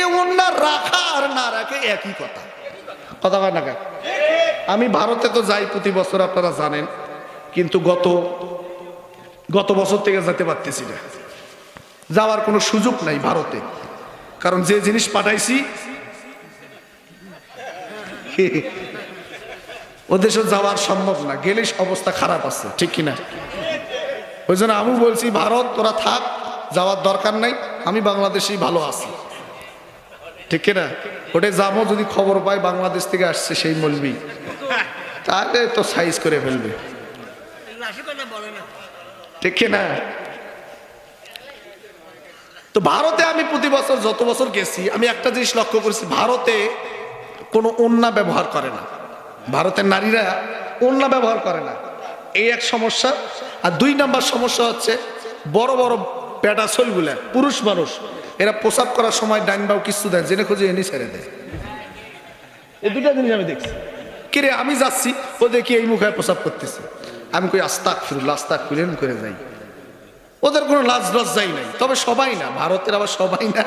এ ওন্না রাখা আর না রাখে, একই কথা। কথা না আমি ভারতে তো যাই প্রতি বছর, আপনারা জানেন। কিন্তু গত গত বছর থেকে যেতে পারতেছি না। যাওয়ার কোনো সুযোগ নাই ভারতে। কারণ যে জিনিস পাঠাইছি ওদেশে যাওয়ার সম্ভব না। গেলে অবস্থা খারাপ আছে, ঠিক কিনা? ওই জন্য আমি বলছি, ভারত, তোরা থাক, যাওয়ার দরকার নাই। আমি বাংলাদেশেই ভালো আছি। ঠিক কিনা? ওটা যাব যদি খবর পাই বাংলাদেশ থেকে আসছে সেই মলবি। তাহলে তো সাইজ করে ফেলবে। ঠিক কিনা? তো ভারতে আমি প্রতি বছর যত বছর গেছি, আমি একটা জিনিস লক্ষ্য করেছি, ভারতে কোনো অন্যা ব্যবহার করে না। ভারতের নারীরা অন্যা ব্যবহার করে না। এই এক সমস্যা। আর দুই নাম্বার সমস্যা হচ্ছে, বড় বড় পেটা পুরুষ মানুষ এরা প্রসাব করার সময় ডাইন বাউ কিছু দেয় জেনে খুঁজে এনে ছেড়ে দেয়। এই দুটা জিনিস আমি দেখছি। কিরে আমি যাচ্ছি ও দেখি এই মুখে প্রসাব করতেছে। আমি কই আস্তাক ফিরুল আস্তাক ফিরেন করে যাই। ওদের কোনো লাজ লজ্জাই নাই তবে সবাই না ভারতের আবার সবাই না।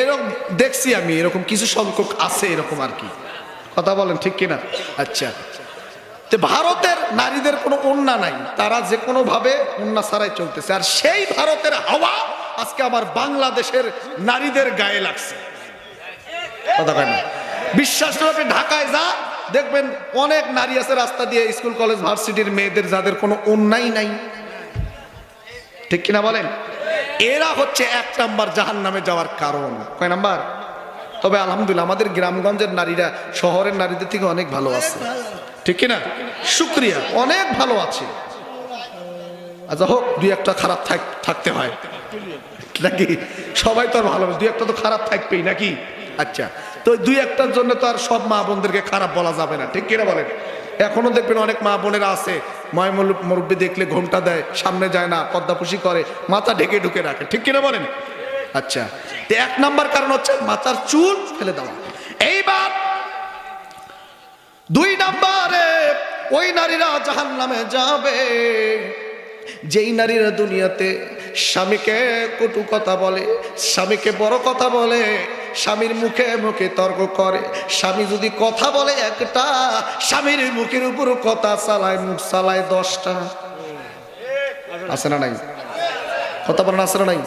এরকম দেখছি আমি এরকম কিছু সংখ্যক আছে এরকম আর কি। কথা বলেন ঠিক কিনা? আচ্ছা। তো ভারতের নারীদের কোনো অন্যা নাই তারা যে কোনো ভাবে অন্যা ছাড়াই চলতেছে। আর সেই ভারতের হাওয়া আজকে আমার বাংলাদেশের নারীদের গায়ে লাগছে। বিশ্বাস করে ঢাকায় যা, দেখবেন অনেক নারী আছে রাস্তা দিয়ে স্কুল, কলেজ, ভার্সিটির মেয়েদের, যাদের কোনো অন্যায় নাই। ঠিক কিনা বলেন? এরা হচ্ছে এক নাম্বার জাহান নামে যাওয়ার কারণ। কয় নাম্বার? তবে আলহামদুলিল্লাহ, আমাদের গ্রামগঞ্জের নারীরা, শহরের নারীদের থেকে অনেক ভালো আছে। ঠিক কিনা? শুক্রিয়া, অনেক ভালো আছে। আচ্ছা হোক, দুই একটা খারাপ থাক- থাকতে হয়। নাকি? সবাই তো আর ভালো দুই একটা তো খারাপ থাকবেই নাকি? আচ্ছা তো দুই একটার জন্য তো আর সব মা বোনদেরকে খারাপ বলা যাবে না, ঠিক কিনা বলেন? এখনও দেখবেন অনেক মা বোনেরা আছে ময় মুরব্বী দেখলে ঘোমটা দেয়, সামনে যায় না, পদ্মাপুষি করে, মাথা ঢেকে ঢুকে রাখে, ঠিক কিনা বলেন? আচ্ছা তো এক নাম্বার কারণ হচ্ছে মাথার চুল ফেলে দেওয়া। এইবার দুই নাম্বারে ওই নারীরা জাহান নামে যাবে। যেই নারীরা দুনিয়াতে স্বামীকে কটু কথা বলে, স্বামীকে বড় কথা বলে, স্বামীর মুখে মুখে তর্ক করে, স্বামী যদি কথা বলে একটা, স্বামীর মুখের উপর কথা চালায়, মুখ চালায় দশটা। আছে না নাই? কথা বলেন আছে না নাই?